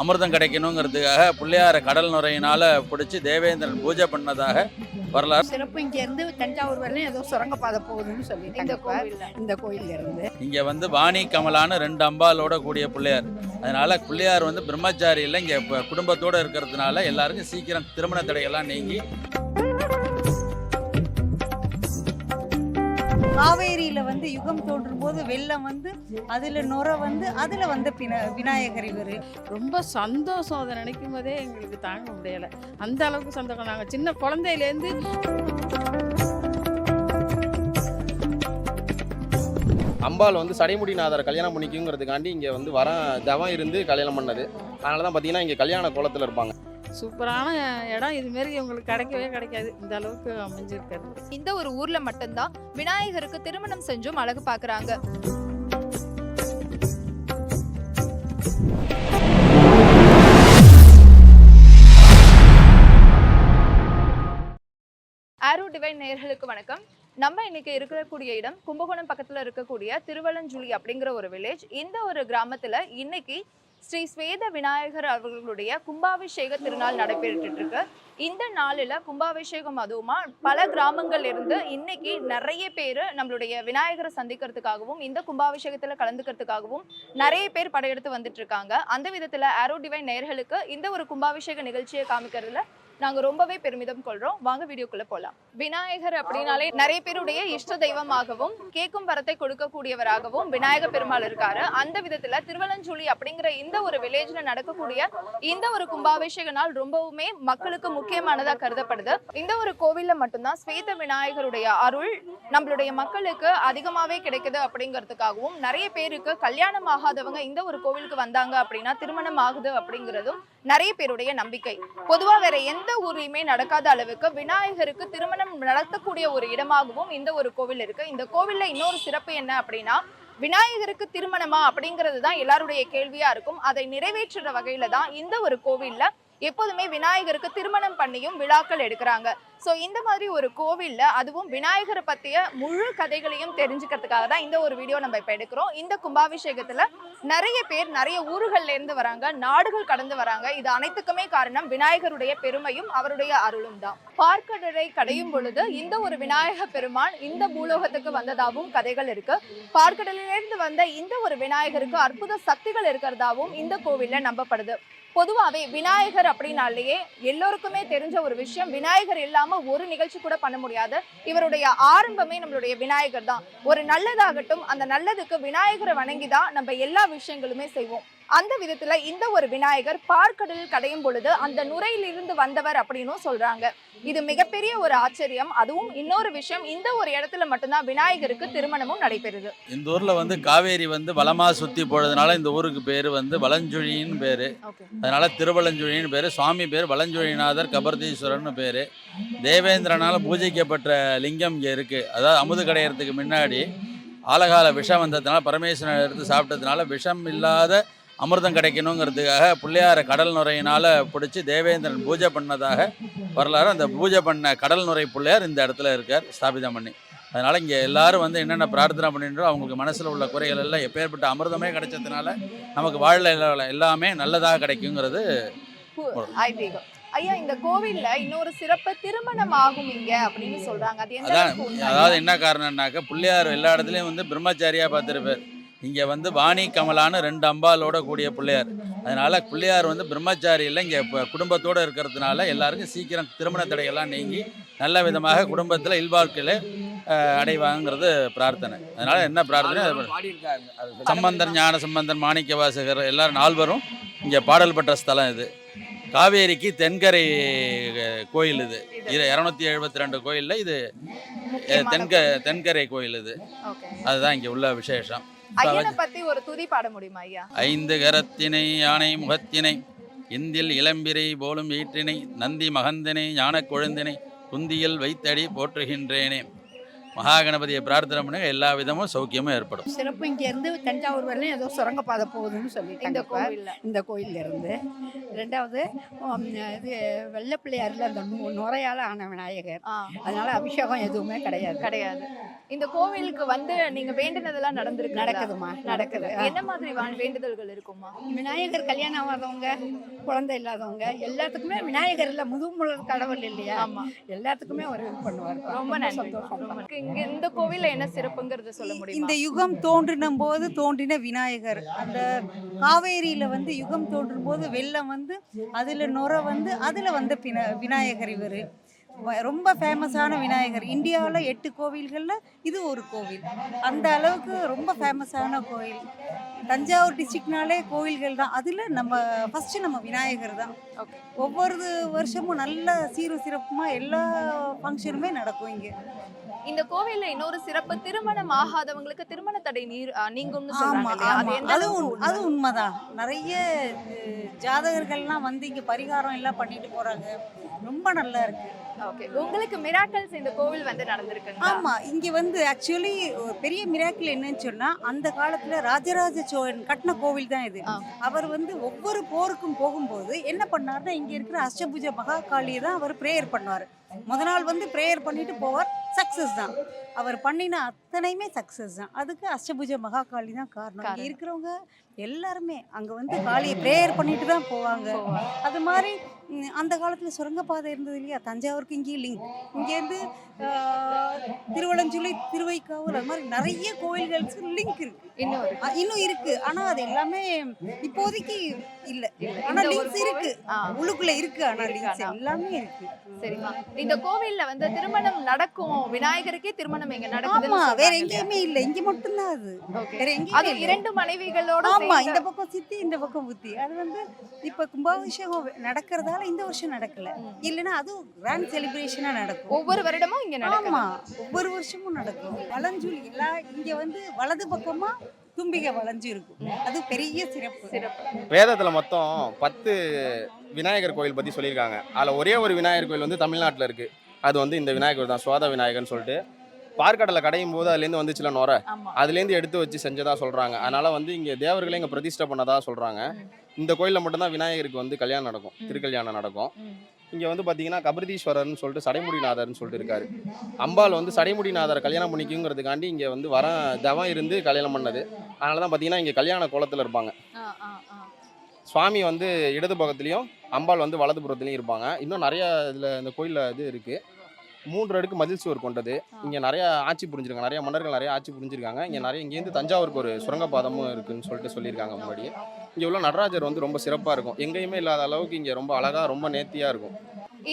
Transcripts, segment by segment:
அமிர்தம் கிடைக்கணுங்கிறதுக்காக பிள்ளையார கடல் நுரையினால பிடிச்சி தேவேந்திரன் பூஜை பண்ணதாக வரலாறு. சிறப்பு இங்க இருந்து தஞ்சாவூர் வரலையும் ஏதோ சுரங்கப்பாதை போகுதுன்னு சொல்லிட்டாங்க இந்த. கோவில்ல. இந்த கோயில்ல இருந்து இங்கே வந்து வாணி கமலான்னு ரெண்டு அம்பாலோட கூடிய பிள்ளையார். அதனால பிள்ளையார் வந்து பிரம்மச்சாரி இல்லை இங்கே குடும்பத்தோடு இருக்கிறதுனால எல்லாருக்கும் சீக்கிரம் திருமண தடையெல்லாம் நீங்கி. காவேரியில வந்து யுகம் தோன்றும் போது வெள்ளம் வந்து அதுல நுர வந்து அதுல வந்த பின விநாயகர் இவரு. ரொம்ப சந்தோஷம் அதை நினைக்கும் போதே எங்களுக்கு தாங்க முடியல. அந்த அளவுக்கு சந்தோஷம். நாங்கள் சின்ன குழந்தையிலேருந்து அம்பாள் வந்து சடைமுடிநாதரை கல்யாணம் பண்ணிக்குங்கிறதுக்காண்டி இங்கே வந்து வர தவம் இருந்து கல்யாணம் பண்ணது. அதனால தான் பார்த்தீங்கன்னா இங்கே கல்யாண கோலத்தில் இருப்பாங்க. சூப்பரான இடம். இதுமாரி உங்களுக்கு கிடைக்கவே கிடைக்காது. இந்த அளவுக்கு அமைஞ்சிருக்கிறது. இந்த ஒரு ஊர்ல மட்டும்தான் விநாயகருக்கு திருமணம் செஞ்சும் அழகு பாக்குறாங்க. ஆரோ டிவைன் நேயர்களுக்கு வணக்கம். நம்ம இன்னைக்கு இருக்கக்கூடிய இடம் கும்பகோணம் பக்கத்துல இருக்கக்கூடிய திருவலஞ்சுழி அப்படிங்கிற ஒரு வில்லேஜ் இந்த ஒரு கிராமத்துல இன்னைக்கு ஸ்ரீ ஸ்வேத விநாயகர் அவர்களுடைய கும்பாபிஷேக திருநாள் நடைபெற்றுட்டு இருக்கு இந்த நாளில் கும்பாபிஷேகம் அதுவுமா பல கிராமங்கள்ல இருந்து இன்னைக்கு நிறைய பேர் நம்மளுடைய விநாயகரை சந்திக்கிறதுக்காகவும் இந்த கும்பாபிஷேகத்தில் கலந்துக்கிறதுக்காகவும் நிறைய பேர் படையெடுத்து வந்துட்டு இருக்காங்க அந்த விதத்தில் ஆரோ டிவைன் நேர்களுக்கு இந்த ஒரு கும்பாபிஷேக நிகழ்ச்சியை காமிக்கிறதுல நாங்க ரொம்பவே பெருமிதம் கொள்றோம். வாங்க வீடியோக்குள்ள போலாம். விநாயகர் அப்படின்னாலே நிறைய பேருடைய இஷ்ட தெய்வமாகவும் கேட்கும் வரத்தை கொடுக்கக்கூடியவராகவும் விநாயக பெருமாள் இருக்காரு. அந்த விதத்துல திருவலஞ்சூலி அப்படிங்கிற இந்த ஒரு வில்லேஜ்ல நடக்கக்கூடிய இந்த ஒரு கும்பாபிஷேக நாள் ரொம்பவுமே மக்களுக்கு முக்கியமானதா கருதப்படுது. இந்த ஒரு கோவில்ல மட்டும்தான் ஸ்வேத விநாயகருடைய அருள் நம்மளுடைய மக்களுக்கு அதிகமாவே கிடைக்குது அப்படிங்கிறதுக்காகவும் நிறைய பேருக்கு கல்யாணம் ஆகாதவங்க இந்த ஒரு கோவிலுக்கு வந்தாங்க அப்படின்னா திருமணம் ஆகுது அப்படிங்கிறதும் நிறைய பேருடைய நம்பிக்கை. பொதுவா வேற எந்த ஊர்லயுமே நடக்காத அளவுக்கு விநாயகருக்கு திருமணம் நடத்தக்கூடிய ஒரு இடமாகவும் இந்த ஒரு கோவில் இருக்கு. இந்த கோவில்ல இன்னொரு சிறப்பு என்ன அப்படின்னா விநாயகருக்கு திருமணமா அப்படிங்கிறது தான் எல்லாருடைய கேள்வியா இருக்கும். அதை நிறைவேற்றுற வகையில தான் இந்த ஒரு கோவில்ல எப்போதுமே விநாயகருக்கு திருமணம் பண்ணியும் விழாக்கள் எடுக்கிறாங்க. ஸோ இந்த மாதிரி ஒரு கோவில்ல அதுவும் விநாயகரை பற்றிய முழு கதைகளையும் தெரிஞ்சுக்கிறதுக்காக தான் இந்த ஒரு வீடியோ நம்ம இப்போ எடுக்கிறோம். இந்த கும்பாபிஷேகத்துல நிறைய பேர் நிறைய ஊர்கள்லேருந்து வராங்க நாடுகள் கடந்து வராங்க. இது அனைத்துக்குமே காரணம் விநாயகருடைய பெருமையும் அவருடைய அருளும் தான். பார்க்கடலை கடையும் பொழுது இந்த ஒரு விநாயக பெருமான் இந்த பூலோகத்துக்கு வந்ததாகவும் கதைகள் இருக்கு. பார்க்கடலிலிருந்து வந்த இந்த ஒரு விநாயகருக்கு அற்புத சக்திகள் இருக்கிறதாவும் இந்த கோவில்ல நம்பப்படுது. பொதுவாகவே விநாயகர் அப்படின்னாலேயே எல்லோருக்குமே தெரிஞ்ச ஒரு விஷயம் விநாயகர் இல்லாம ஒரு நிகழ்ச்சி கூட பண்ண முடியாது. இவருடைய ஆரம்பமே நம்மளுடைய விநாயகர் தான். ஒரு நல்லதாகட்டும் அந்த நல்லதுக்கு விநாயகரை வணங்கி தான் நம்ம எல்லா விஷயங்களுமே செய்வோம். அந்த விதத்துல இந்த ஒரு விநாயகர் பார்க்கடலில் கடையும் பொழுது அந்த நுரையிலிருந்து வந்தவர் அப்படின்னும் சொல்றாங்க. இது மிகப்பெரிய ஒரு ஆச்சரியம். அதுவும் இன்னொரு விஷயம் இந்த ஒரு இடத்துல மட்டும்தான் விநாயகருக்கு திருமணமும் நடைபெறுது. இந்த ஊரில் வந்து காவேரி வந்து வளமாக சுற்றி போனதுனால இந்த ஊருக்கு பேர் வந்து வலஞ்சுழின்னு பேர். அதனால திருவலஞ்சுழின்னு பேர் சுவாமி பேர் வலஞ்சுழிநாதர் கபர்தீஸ்வரர்னு பேர். தேவேந்திரனால் பூஜிக்கப்பட்ட லிங்கம் இங்கே இருக்குது அதாவது அமுது கடையிறதுக்கு முன்னாடி ஆலகால விஷம் வந்ததுனால பரமேஸ்வரன் எடுத்து சாப்பிட்டதுனால விஷம் இல்லாத அமிர்தம் கிடைக்கணுங்கிறதுக்காக பிள்ளையார கடல் நுரையினால் பிடிச்சி தேவேந்திரன் பூஜை பண்ணதாக வரலாறு. அந்த பூஜை பண்ண கடல் நுரை பிள்ளையார் இந்த இடத்துல இருக்கார் ஸ்தாபிதம் பண்ணி. அதனால் இங்கே எல்லாரும் வந்து என்னென்ன பிரார்த்தனை பண்ணின்றோ அவங்களுக்கு மனசில் உள்ள குறைகள் எல்லாம் எப்பேற்பட்ட அமிர்தமே கிடைச்சதுனால நமக்கு வாழ எல்லாமே நல்லதாக கிடைக்குங்கிறது ஐதீகம். ஐயா இந்த கோவில்ல இன்னொரு சிறப்பு திருமணம் ஆகும் இங்க அப்படின்னு சொல்றாங்க. அது? அதாவது என்ன காரணம்னாக்க பிள்ளையார் எல்லா இடத்துலையும் வந்து பிரம்மச்சாரியாக பார்த்துருப்பார். இங்கே வந்து வாணி கமலான்னு ரெண்டு அம்பாலோட கூடிய பிள்ளையார். அதனால் பிள்ளையார் வந்து பிரம்மச்சாரி இல்லை இங்கே இப்போ குடும்பத்தோடு இருக்கிறதுனால எல்லாருக்கும் சீக்கிரம் திருமண தடையெல்லாம் நீங்கி நல்ல விதமாக குடும்பத்தில் இல்வாழ்க்கையில் அடைவாங்கிறது பிரார்த்தனை. அதனால் என்ன பிரார்த்தனை? அது சம்பந்தர் ஞான சம்பந்தர் மாணிக்க வாசகர் எல்லாரும் நால்வரும் இங்கே பாடல் பெற்ற ஸ்தலம் இது. காவேரிக்கு தென்கரை கோயில் இது. இரநூத்தி எழுபத்தி ரெண்டு கோயிலில் இது தென்க தென்கரை கோயில் இது. அதுதான் இங்கே உள்ள விசேஷம். ஐயனை பத்தி ஒரு துதி பாட முடியுமா ஐயா? ஐந்து கரத்தினை யானை முகத்தினை இந்தில் இளம்பிரை போலும் ஈற்றினை நந்தி மகந்தினை ஞானக் கொழுந்தினை குந்தியில் வைத்தடி போற்றுகின்றேனே. மகா கணபதியை பிரார்த்தனை பண்ணுங்க எல்லா விதமும் சௌக்கியமும் ஏற்படும். சிறப்பு இங்கேருந்து தஞ்சாவூர் வரலையும் ஏதோ சுரங்கப்பாதை போகுதுன்னு இந்த. கோவில்ல. இந்த கோயில்ல இருந்து ரெண்டாவது உம், இது வெள்ளை பிள்ளையாரில் அந்த நுரையால ஆன விநாயகர். அதனால அபிஷேகம் எதுவுமே கிடையாது. கிடையாது. இந்த கோவிலுக்கு வந்து நீங்க வேண்டினதெல்லாம் நடந்திருக்கு நடக்குதுமா நடக்குது. என்ன மாதிரி வேண்டுதல்கள் இருக்குமா விநாயகர் கல்யாணம் ஆகாதவங்க குழந்தை இல்லாதவங்க எல்லாத்துக்குமே விநாயகர் இல்ல முதுமுழல் கடவுள் இல்லையா? ஆமா. எல்லாத்துக்குமே ஒரு இது பண்ணுவார். ரொம்ப சந்தோஷம். ரொம்ப நன்றி. இங்க இந்த கோவில்ல என்ன சிறப்புங்கிறத சொல்ல முடியுமா? இந்த யுகம் தோன்றின போது தோன்றின விநாயகர். அந்த காவேரியில வந்து யுகம் தோன்றும் போது வெள்ளம் வந்து அதுல நுர வந்து அதுல வந்த பின விநாயகர் இவர். ரொம்ப ஃபேமஸான விநாயகர். இந்தியாவில் எட்டு கோவில்களில் இது ஒரு கோவில். அந்த அளவுக்கு ரொம்ப ஃபேமஸான கோவில். தஞ்சாவூர் டிஸ்ட்ரிக்ட்னாலே கோவில்கள் தான். அதில் நம்ம ஃபஸ்ட்டு நம்ம விநாயகர் தான். ஒவ்வொரு வருஷமும் நல்ல சீரும் சிறப்புமாக எல்லா ஃபங்க்ஷனுமே நடக்கும் இங்கே. இந்த கோவில்ல இன்னொரு சிறப்பு திருமணம் ஆகாதவங்களுக்கு திருமண தடை நீர் நீங்கும்னு சொல்றாங்க? அது அது உண்மைதான். நிறைய ஜாதகர்கள்லாம் வந்து இங்க பரிகாரம் எல்லாம் பண்ணிட்டு போறாங்க. ரொம்ப நல்லா இருக்கு. Okay. உங்களுக்கு மிராக்கல்ஸ் இந்த கோவில் வந்து நடந்திருக்குங்களா? ஆமா இங்க வந்து ஆக்சுவலி பெரிய மிராக்கிள் என்னன்னு சொன்னா அந்த காலத்துல ராஜராஜ சோழன் கட்டின கோவில் தான் இது. அவர் வந்து ஒவ்வொரு போருக்கும் போகும்போது என்ன பண்ணாருன்னா இங்க இருக்கிற அஷ்டபுஜ மகாகாளியை தான் அவர் ப்ரேயர் பண்ணுவார். முத நாள் வந்து ப்ரேயர் பண்ணிட்டு போவார் சக்சஸ் தான். அவர் பண்ணின அத்தனையுமே சக்சஸ் தான். அதுக்கு அஷ்டபுஜ மகாகாளி தான் காரணம். இங்க. இருக்கிறவங்க எல்லாருமே அங்க வந்து காளியை ப்ரேயர் பண்ணிட்டு தான் போவாங்க. அது மாதிரி அந்த காலத்துல சுரங்கப்பாதை இருந்தது இல்லையா? தஞ்சாவூருக்கு இங்கேயும் லிங்க் இங்கேருந்து திருவலஞ்சுழி திருவைக்காவூர் அது மாதிரி நிறைய கோயில்களுக்கு லிங்க் இருக்கு. இன்னும் இன்னும் இருக்கு. ஆனா அது எல்லாமே இப்போதைக்கு இல்ல. ஆனா லிங்க்ஸ் இருக்கு. உள்ளுக்குள்ள இருக்கு ஆனா லிங்க்ஸ். எல்லாமே இருக்கு. சரிம்மா. இந்த கோவில்ல வந்து திருமணம் நடக்கும். விநாயகருக்கே திருமணம் இங்க நடக்குதுன்னு ஆமா. வேற? எங்கேயுமே இல்ல. இங்க மட்டும்தான் அது. Okay. வேற அது இல்ல. இரண்டு மனைவிகளோட ஆமா. இந்த பக்கம் சித்தி இந்த பக்கம் புத்தி. அது வந்து இப்ப கும்பாபிஷேகம் நடக்கிறதால இந்த வருஷம் நடக்கல. இல்லைன்னா அதுவும் கிராண்ட் செலிப்ரேஷனா நடக்கும். ஒவ்வொரு வருடமும் இங்க நடக்கும் ஆமா ஒவ்வொரு வருஷமும் நடக்கும். வளஞ்சுழி எல்லாம் இங்க வந்து வலது பக்கமா தும்பிகை வளைஞ்சு இருக்கும். அது பெரிய சிறப்பு. சிறப்பு. வேதத்தில் மொத்தம் பத்து விநாயகர் கோயில் பற்றி சொல்லியிருக்காங்க. அதில் ஒரே ஒரு விநாயகர் கோயில் வந்து தமிழ்நாட்டில் இருக்குது அது வந்து இந்த விநாயகர் தான் சோத விநாயகர்னு சொல்லிட்டு. பார்க்கடலை கடையும் போது அதுலேருந்து வந்துச்சுல நுர? அதுலேருந்து எடுத்து வச்சு செஞ்சதா சொல்கிறாங்க அதனால் வந்து இங்கே தேவர்களை இங்கே பிரதிஷ்டை பண்ணதா சொல்கிறாங்க இந்த கோயிலில் மட்டும்தான் விநாயகருக்கு வந்து கல்யாணம் நடக்கும் திருக்கல்யாணம் நடக்கும். இங்கே வந்து பார்த்தீங்கன்னா கபர்தீஸ்வரர்னு சொல்லிட்டு சடைமுடிநாதர்னு சொல்லிட்டு இருக்காரு. அம்பாள் வந்து சடைமுடிநாதரை கல்யாணம் பண்ணிக்குங்கிறதுக்காண்டி இங்கே வந்து வர தவம் இருந்து கல்யாணம் பண்ணது. அதனால தான் பார்த்தீங்கன்னா இங்கே கல்யாண கோலத்தில் இருப்பாங்க. சுவாமி வந்து இடது பக்கத்துலேயும் அம்பாள் வந்து வலது புறத்துலையும் இருப்பாங்க. இன்னும் நிறைய இதில் இந்த கோயிலில் இது இருக்குது மூன்று அடுக்கு மதில் சுவர் கொண்டது. இங்கே நிறைய ஆட்சி புரிஞ்சிருக்காங்க. நிறைய மன்னர்கள் நிறைய ஆட்சி புரிஞ்சிருக்காங்க. இங்கே நிறைய இங்கேருந்து தஞ்சாவூருக்கு ஒரு சுரங்கப்பாதமும் இருக்குன்னு சொல்லிட்டு சொல்லியிருக்காங்க முன்னாடி. இங்கே உள்ள நடராஜர் வந்து ரொம்ப சிறப்பாக இருக்கும். எங்கேயுமே இல்லாத அளவுக்கு இங்கே ரொம்ப அழகாக ரொம்ப நேர்த்தியாக இருக்கும்.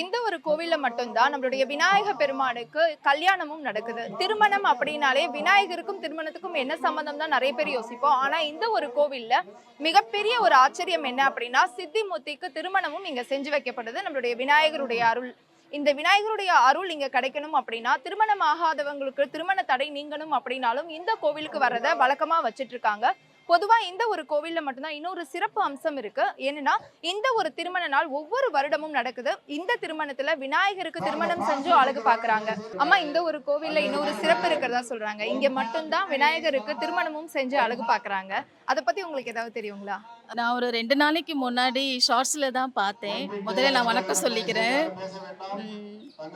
இந்த ஒரு கோவில்ல மட்டும்தான் நம்மளுடைய விநாயக பெருமானுக்கு கல்யாணமும் நடக்குது. திருமணம் அப்படின்னாலே விநாயகருக்கும் திருமணத்துக்கும் என்ன சம்பந்தம் தான் நிறைய பேர் யோசிப்போம். ஆனா இந்த ஒரு கோவில்ல மிகப்பெரிய ஒரு ஆச்சரியம் என்ன அப்படின்னா சித்திமுத்திக்கு திருமணமும் இங்க செஞ்சு வைக்கப்படுது. நம்மளுடைய விநாயகருடைய அருள். இந்த விநாயகருடைய அருள் இங்க கிடைக்கணும் அப்படின்னா திருமணம் ஆகாதவங்களுக்கு திருமண தடை நீங்கணும் அப்படின்னாலும் இந்த கோவிலுக்கு வர்றதை வழக்கமா வச்சிட்டு இருக்காங்க பொதுவா இந்த ஒரு கோவில்ல மட்டும்தான் இன்னொரு சிறப்பு அம்சம் இருக்கு. என்னன்னா இந்த ஒரு திருமண நாள் ஒவ்வொரு வருடமும் நடக்குது. இந்த திருமணத்துல விநாயகருக்கு திருமணம் செஞ்சும் அழகு பாக்குறாங்க. அம்மா இந்த ஒரு கோவில்ல இன்னொரு சிறப்பு இருக்கிறதா சொல்றாங்க. இங்க மட்டும்தான் விநாயகருக்கு திருமணமும் செஞ்சு அழகு பாக்குறாங்க. அத பத்தி உங்களுக்கு ஏதாவது தெரியுங்களா? நான் ஒரு ரெண்டு நாளைக்கு முன்னாடி ஷார்ட்ஸில் தான் பார்த்தேன். முதல்ல நான் வணக்கம் சொல்லிக்கிறேன்.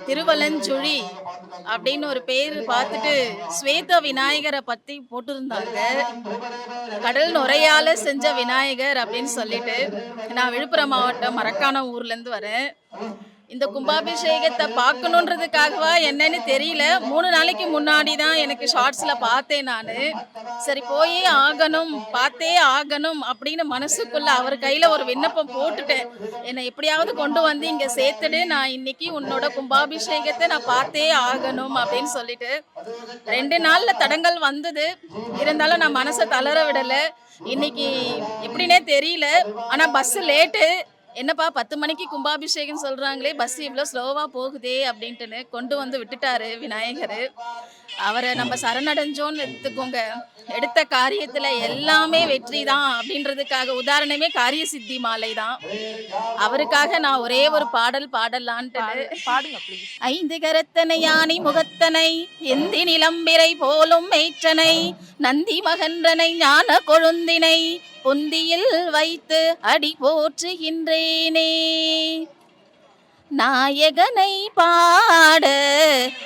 திருவலஞ்சுழி அப்படின்னு ஒரு பேர் பார்த்துட்டு ஸ்வேத விநாயகரை பற்றி போட்டிருந்தாங்க. கடல் நுரையால் செஞ்ச விநாயகர் அப்படின்னு சொல்லிட்டு நான் விழுப்புரம் மாவட்டம் மரக்கான ஊர்லேருந்து வரேன். இந்த கும்பாபிஷேகத்தை பார்க்கணுன்றதுக்காகவா என்னன்னு தெரியல. மூணு நாளைக்கு முன்னாடி தான் எனக்கு ஷார்ட்ஸில் பார்த்தேன் நான். சரி போயே ஆகணும் பார்த்தே ஆகணும் அப்படின்னு மனசுக்குள்ள அவர் கையில் ஒரு விண்ணப்பம் போட்டுட்டேன். என்னை எப்படியாவது கொண்டு வந்து இங்கே சேர்த்துடு. நான் இன்னைக்கு உன்னோட கும்பாபிஷேகத்தை நான் பார்த்தே ஆகணும் அப்படின்னு சொல்லிட்டு ரெண்டு நாளில் தடங்கள் வந்தது. இருந்தாலும் நான் மனசை தளர விடலை. இன்னைக்கு எப்படின்னே தெரியல. ஆனால் பஸ்ஸு லேட்டு என்னப்பா பத்து மணிக்கு கும்பாபிஷேகம் சொல்கிறாங்களே பஸ் இவ்வளோ ஸ்லோவாக போகுதே அப்படின்ட்டுன்னு கொண்டு வந்து விட்டுட்டாரு விநாயகர். அவரை நம்ம சரணடைஞ்சோன்னு எடுத்துக்கோங்க. எடுத்த காரியத்துல எல்லாமே வெற்றி தான் அப்படின்றதுக்காக உதாரணமே காரிய சித்தி மாலை தான். அவருக்காக நான் ஒரே ஒரு பாடல் பாடலான்ட்டு. பாடு- பாடுங்க ஐந்து கரத்தனை யானை முகத்தனை எந்தி நிலம்பிரை போலும் மேற்றனை நந்தி மகன்றனை ஞான கொழுந்தினை பொந்தியில் வைத்து அடி போற்றுகின்றேனே. நாயகனை பாட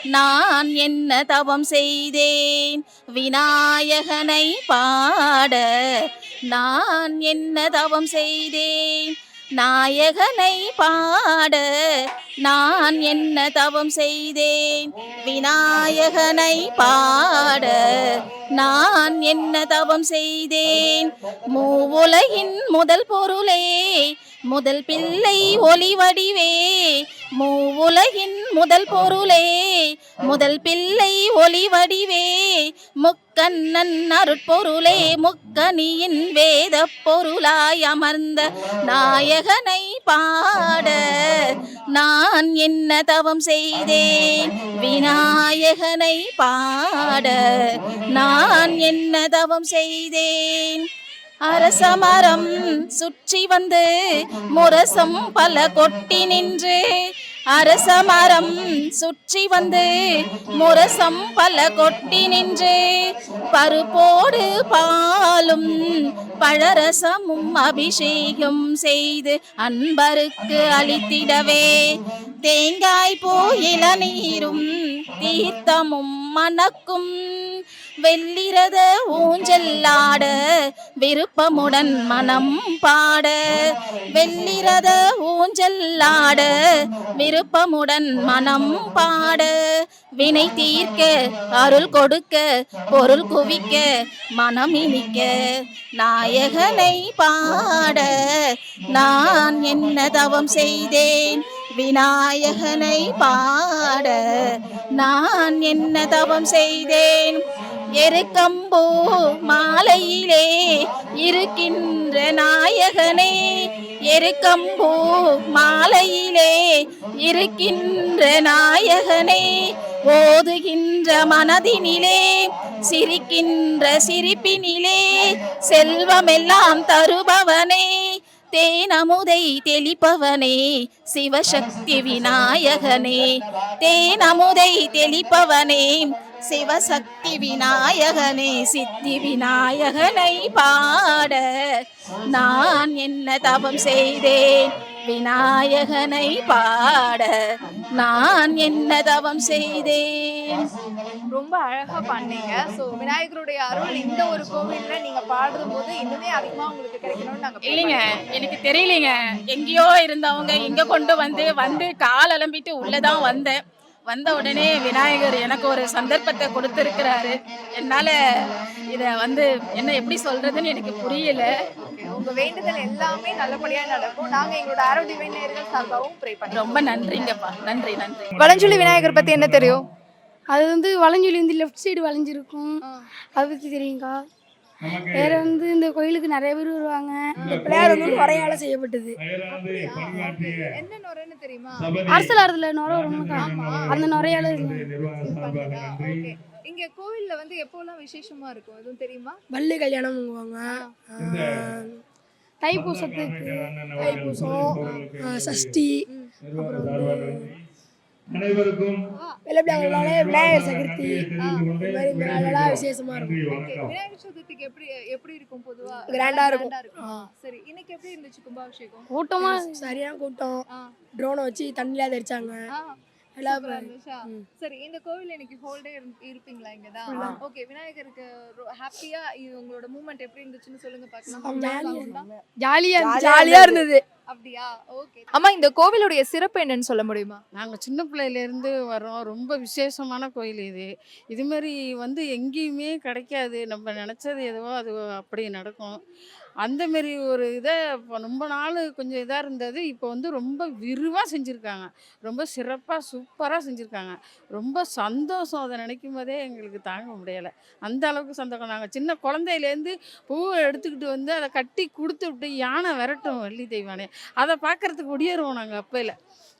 நான் என்ன தவம் செய்தேன்? விநாயகனை பாட நான் என்ன தவம் செய்தேன்? நாயகனை பாட நான் என்ன தவம் செய்தேன்? விநாயகனை பாட நான் என்ன தவம் செய்தேன்? மூவுலகின் முதல் பொருளே முதல் பிள்ளை ஒளி வடிவே மூவுலகின் முதல் பொருளே முதல் பிள்ளை ஒளி வடிவே முக்கண்ணன் அருட்பொருளே முக்கனியின் வேத பொருளாய் அமர்ந்த நாயகனை பாட நான் என்ன தவம் செய்தேன்? விநாயகனை பாட நான் என்ன தவம் செய்தேன்? அரசமரம் சுற்றி வந்து முரசம் பல கொட்டி நின்று அரசமரம் சுற்றி வந்து முரசம் பல கொட்டி நின்று பருப்போடு பாலும் பழரசமும் அபிஷேகம் செய்து அன்பருக்கு அளித்திடவே. தேங்காய் பூ இளநீரும் தீர்த்தமும் மணக்கும் வெள்ளிரத ஊஞ்சல்லாட விருப்பமுடன் மனம் பாட. வெள்ளிரத ஊஞ்சல்லாட விருப்பமுடன் மனம் பாட. வினை தீர்க்க அருள் கொடுக்க பொருள் குவிக்க மனம் இனிக்க நாயகனை பாட. நான் என்ன தவம் செய்தேன்? விநாயகனை பாட. நான் என்ன தவம் செய்தேன்? எருக்கம்பூ மாலையிலே இருக்கின்ற நாயகனே எருக்கம்பூ மாலையிலே இருக்கின்ற நாயகனே ஓதுகின்ற மனதினிலே சிரிக்கின்ற சிரிப்பினிலே செல்வமெல்லாம் தருபவனே தேனமுதை தெளிப்பவனே சிவசக்தி விநாயகனே தேனமுதை தெளிப்பவனே சிவசக்தி விநாயகனே சித்தி விநாயகனை பாட நான் என்ன தவம் செய்தேன்? விநாயகனை பாட நான் என்ன தவம் செய்தேன்? ரொம்ப அழகா பண்ணீங்க ஸோ விநாயகருடைய அருள் இந்த ஒரு கோவில்ல நீங்க பாடும் போது இன்னுமே அதிகமா உங்களுக்கு கிடைக்கணும்னு இல்லைங்க. எனக்கு தெரியலைங்க. எங்கேயோ இருந்தவங்க இங்க கொண்டு வந்து வந்து கால் அலம்பிட்டு உள்ளதான் வந்தேன். வந்த உடனே விநாயகர் எனக்கு ஒரு சந்தர்ப்பத்தை கொடுத்துருக்கிறாரு. என்னால இத வந்து என்ன எப்படி சொல்றதுன்னு எனக்கு புரியல. Okay, உங்க வேண்டுதல் எல்லாமே நல்லபடியா நடக்கும். நாங்க எங்களோட ஆரோக்கிய நேயர்கள் சார்பாகவும் ப்ரே ரொம்ப நன்றிங்கப்பா. நன்றி நன்றி. வளஞ்சொலி விநாயகர் பத்தி என்ன தெரியும்? அது வந்து வளைஞ்சொலி வந்து லெஃப்ட் சைடு வளைஞ்சிருக்கும். அதை பற்றி தெரியுங்கக்கா வேற வந்து இந்த கோயிலுக்கு நிறைய பேர் வருவாங்க. இந்த பிள்ளையார் வந்து நுரையால செய்யப்பட்டது. என்ன நுரைன்னு தெரியுமா? அரசல் ஆறுதல நுரை வரும்க்கா அந்த நுரையால இங்க கோவில்ல வந்து எப்போலாம் விசேஷமா இருக்கும்? எதுவும் தெரியுமா? வள்ளி கல்யாணம் பண்ணுவாங்க தைப்பூசத்துக்கு தைப்பூசம் சஷ்டி அப்புறம் அனைவருக்கும் விநாயகர் சதுர்த்தி. இந்த மாதிரி இந்த நாளெல்லாம் விசேஷமா இருக்கும். விநாயகர் சதுர்த்திக்கு எப்படி எப்படி இருக்கும் பொதுவா? ஆ. இருக்கும். சரி. இன்னைக்கு எப்படி இருந்துச்சு கும்பாபிஷேகம்? கூட்டமா? சரியான கூட்டம். ட்ரோனை வச்சு தண்ணியில தெரிச்சாங்க இருந்துச்சா? சரி இந்த கோவில் இன்னைக்கு ஹோல் டே இருப்பீங்களா இங்கதான்? ஓகே விநாயகருக்கு ஹாப்பியா உங்களோட மூமெண்ட் எப்படி இருந்துச்சுன்னு சொல்லுங்க பார்க்கலாம். ஜாலியா ஜாலியா இருந்தது. அப்படியா? ஓகே அம்மா இந்த கோவிலுடைய சிறப்பு என்னன்னு சொல்ல முடியுமா? நாங்கள் சின்ன பிள்ளையிலேருந்து வரோம் ரொம்ப விசேஷமான கோயில் இது. இதுமாரி வந்து எங்கேயுமே கிடைக்காது. நம்ம நினச்சது எதுவோ அது அப்படி நடக்கும். அந்த மாரி ஒரு இதை இப்போ ரொம்ப நாள் கொஞ்சம் இதாக இருந்தது. இப்போ வந்து ரொம்ப விரிவாக செஞ்சுருக்காங்க. ரொம்ப சிறப்பாக சூப்பராக செஞ்சுருக்காங்க. ரொம்ப சந்தோஷம் அதை நினைக்கும் போதே எங்களுக்கு தாங்க முடியலை. அந்த அளவுக்கு சந்தோஷம். நாங்கள் சின்ன குழந்தையிலேருந்து பூவை எடுத்துக்கிட்டு வந்து அதை கட்டி கொடுத்து விட்டு யானை விரட்டும் வெள்ளி தெய்வானே. அதை பார்க்கறதுக்கு ஒடியேறுவோம் நாங்கள் அப்பையில்.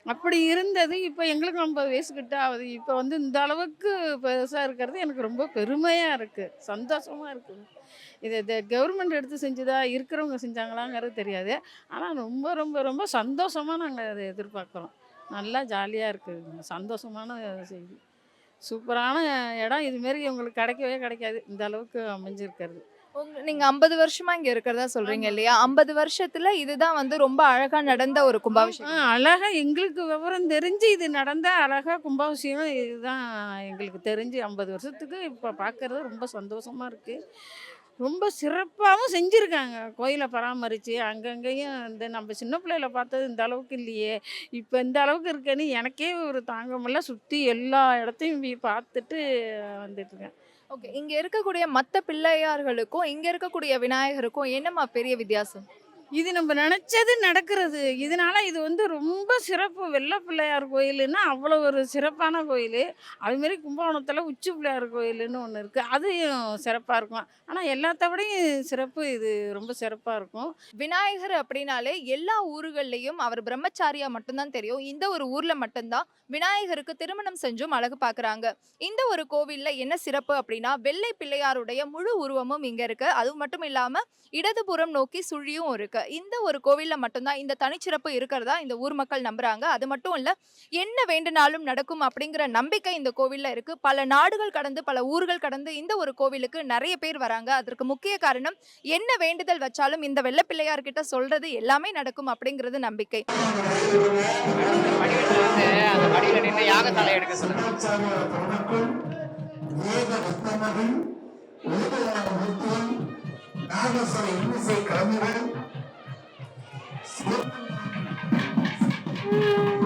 அப்படி இருந்தது. இப்போ எங்களுக்கு ஐம்பது வயசு கிட்ட ஆகுது. இப்போ வந்து இந்த அளவுக்கு பெருசாக இருக்கிறது எனக்கு ரொம்ப பெருமையாக இருக்குது சந்தோஷமாக இருக்குது இது இந்த கவர்மெண்ட் எடுத்து செஞ்சதா இருக்கிறவங்க செஞ்சாங்களாங்கிறது தெரியாது. ஆனால் ரொம்ப ரொம்ப ரொம்ப சந்தோஷமாக நாங்கள் அதை எதிர்பார்க்குறோம். நல்லா ஜாலியாக இருக்குது சந்தோஷமான செய்தி. சூப்பரான இடம். இதுமாரி உங்களுக்கு கிடைக்கவே கிடைக்காது. இந்த அளவுக்கு அமைஞ்சிருக்கிறது. உங்க நீங்க ஐம்பது வருஷமா இங்க இருக்கிறதா சொல்றீங்க. இல்லையா? ஐம்பது வருஷத்துல இதுதான் வந்து ரொம்ப அழகா நடந்த ஒரு கும்பாபிஷேகம். அழகா எங்களுக்கு விவரம் தெரிஞ்சு இது நடந்த அழகா கும்பாபிஷேகம். இதுதான் எங்களுக்கு தெரிஞ்சு ஐம்பது வருஷத்துக்கு இப்போ பார்க்கறது ரொம்ப சந்தோஷமா இருக்கு. ரொம்ப சிறப்பாகவும் செஞ்சுருக்காங்க. கோயிலை பராமரித்து அங்கங்கேயும் இந்த நம்ம சின்ன பிள்ளையில பார்த்தது இந்த அளவுக்கு இல்லையே. இப்போ இந்த அளவுக்கு இருக்கேன்னு எனக்கே ஒரு தாங்க சுற்றி எல்லா இடத்தையும் பார்த்துட்டு வந்துட்டுருக்கேன். ஓகே. இங்கே இருக்கக்கூடிய மற்ற பிள்ளையார்களுக்கும் இங்கே இருக்கக்கூடிய விநாயகருக்கும் என்னம்மா பெரிய வித்தியாசம்? இது நம்ம நினச்சது நடக்கிறது. இதனால இது வந்து ரொம்ப சிறப்பு. வெள்ளை பிள்ளையார் கோயிலுன்னா அவ்வளோ ஒரு சிறப்பான கோயில். அதுமாரி கும்பகோணத்தில் உச்சி பிள்ளையார் கோயிலுன்னு ஒன்று இருக்குது அதையும் சிறப்பாக இருக்கும். ஆனால் எல்லாத்த விடையும் சிறப்பு. இது ரொம்ப சிறப்பாக இருக்கும். விநாயகர் அப்படின்னாலே எல்லா ஊர்கள்லேயும் அவர் பிரம்மச்சாரியா மட்டும்தான் தெரியும். இந்த ஒரு ஊரில் மட்டும்தான் விநாயகருக்கு திருமணம் செஞ்சும் அழகு பார்க்குறாங்க இந்த ஒரு கோவிலில் என்ன சிறப்பு அப்படின்னா வெள்ளை பிள்ளையாருடைய முழு உருவமும் இங்கே இருக்குது அது மட்டும் இல்லாமல் இடதுபுறம் நோக்கி சுழியும் இருக்குது இந்த ஒரு கோவில்ல மட்டும்தான் இந்த தனிச்சிறப்பு இருக்கிறதா இந்த ஊர் மக்கள் நம்புறாங்க. அது மட்டும் இல்ல என்ன வேண்டுனாலும் நடக்கும் அப்படிங்கிற நம்பிக்கை இந்த கோவில்ல இருக்கு. பல நாடுகள் கடந்து பல ஊர்கள் கடந்து இந்த ஒரு கோவிலுக்கு நிறைய பேர் வராங்க. அதற்கு முக்கிய காரணம் என்ன வேண்டுதல் வச்சாலும் இந்த வெள்ளப்பிள்ளையார் கிட்ட சொல்றது எல்லாமே நடக்கும் அப்படிங்கிறது நம்பிக்கை. படிக்கட்டு யாகசாலை எடுக்க சொல்லுங்க です。うん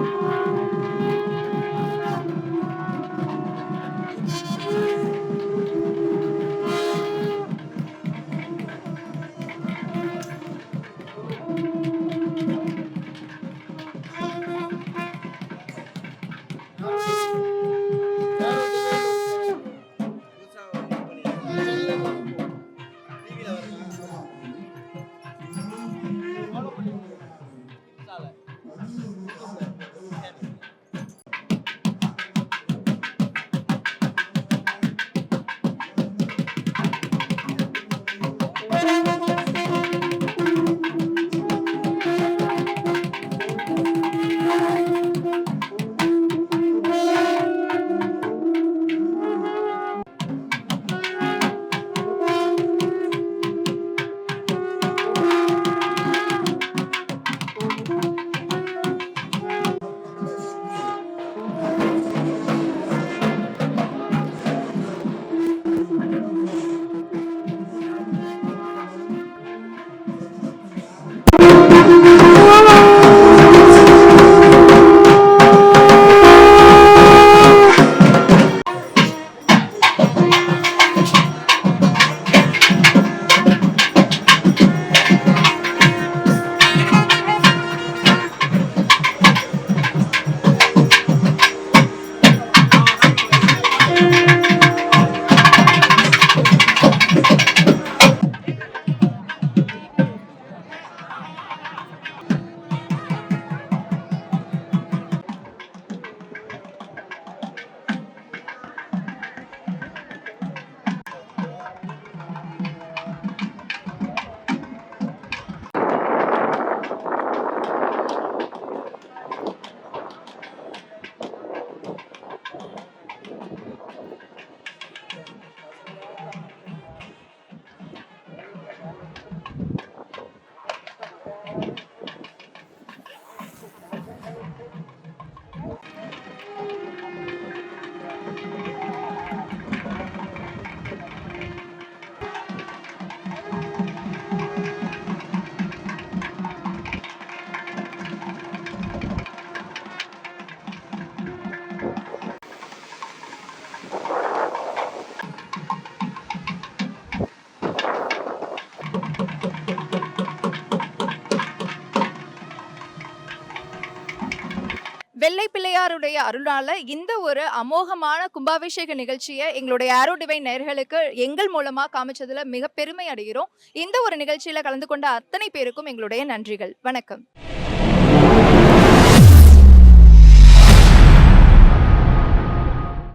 அருளால இந்த ஒரு அமோகமான கும்பாபிஷேக நிகழ்ச்சியை எங்களுடைய ஆரோ டிவைன் நேர்களுக்கு எங்கள் மூலமா காமிச்சதுல மிக பெருமை அடைகிறோம். இந்த ஒரு நிகழ்ச்சியில கலந்து கொண்ட அத்தனை பேருக்கும் எங்களுடைய நன்றிகள். வணக்கம்.